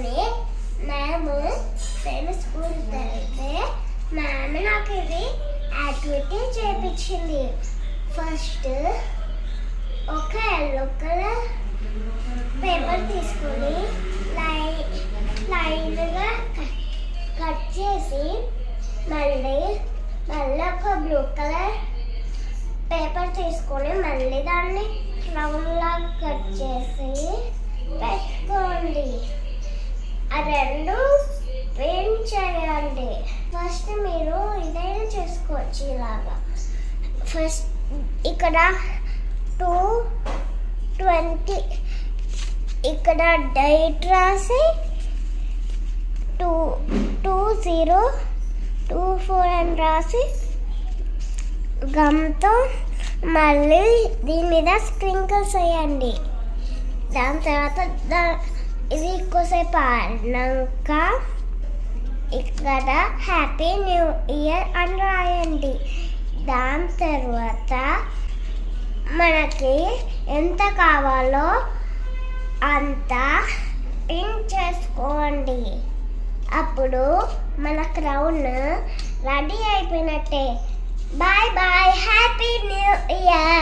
వెళ్ళి మేము మేము స్కూల్ వెళ్తే మ్యామ్ నాకు ఇది యాక్టివిటీ చేయించింది ఫస్ట్ ఒక ఎల్లో కలర్ పేపర్ తీసుకొని లై లైన్గా కట్ చేసి మళ్ళీ మళ్ళీ ఒక బ్లూ కలర్ పేపర్ తీసుకొని మళ్ళీ దాన్ని రౌండ్ వచ్చేలాగా ఫస్ట్ ఇక్కడ టూ ట్వంటీ ఇక్కడ డైట్ రాసి two two zero two four అని రాసి గమ్తో మళ్ళీ దీని మీద స్ప్రింకిల్స్ వేయండి. దాని తర్వాత దా ఇది ఎక్కువసేపు ఆడినాక ఇక్కడ హ్యాపీ న్యూ ఇయర్ అని రాయండి. దాని తర్వాత మనకి ఎంత కావాలో అంత ప్రింట్ చేసుకోండి. అప్పుడు మన క్రౌన్ రెడీ అయిపోయినట్టే. Bye bye happy new year